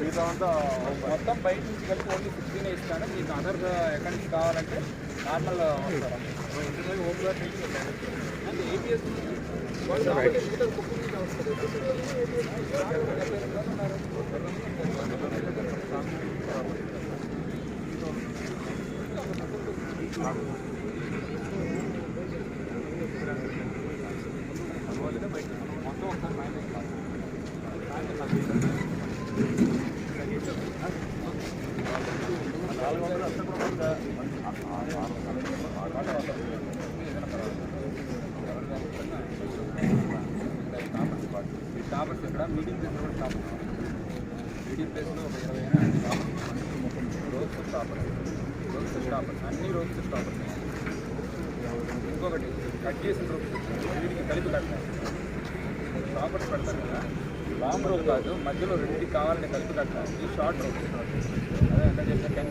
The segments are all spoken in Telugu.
మిగతా అంతా మొత్తం బయట నుంచి కలిపి ఓన్లీ ఫిఫ్టీన్ ఇస్తాను. మీకు అదర్ ఎక్కడి నుంచి కావాలంటే నార్మల్ హోమ్ గార్డ్ అంటే ఏపీఎస్ మొత్తం ఒకసారి మైనస్ ఈ టాపర్స్ ఇక్కడ మీడియం ప్లేస్ కూడా టాపర్స్ మీడియం ప్లేస్లో ఒక ఇరవై అయినా టాపర్స్ రోజ్ టాపర్స్ అన్ని రోజు టాపర్స్ ఇంకొకటి కట్ చేసిన రోజు వీటికి కలిపి కట్టాలి టాపర్స్ పెడతారు కదా. లాంగ్ రోడ్ కాదు మధ్యలో రెండు కావాలని కలిపి కట్టాలి. షార్ట్ రోడ్ అదే ఎంత చెప్పిన టెన్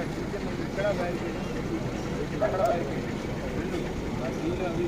ఇక్కడ బ్యారికేడ్ అక్కడ బ్యారికేడ్ రెండు ఆ నీళ్ళు అవి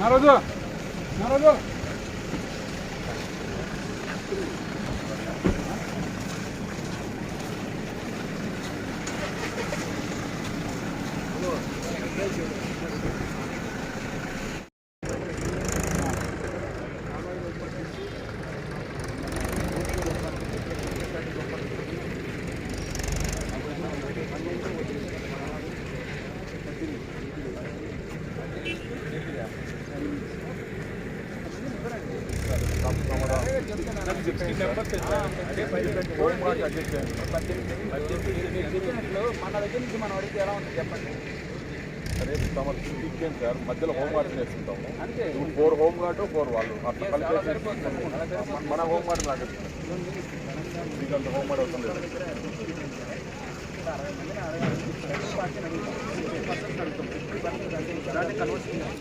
열어줘. 열어줘. మన దగ్గర నుంచి మనం అడిగితే ఎలా ఉంటుంది చెప్పండి. అదే తమ వీకెండ్ సార్ మధ్యలో హోమ్ గార్డ్ చేసుకుంటాము ఇప్పుడు ఫోర్ హోమ్ గార్డు ఫోర్ వాళ్ళు అట్లా చాలా కలిపేసి మన హోమ్ గార్డ్ నాకు మీకు అంత హోమ్ గార్డ్ అవసరం లేదు అరవై మందిని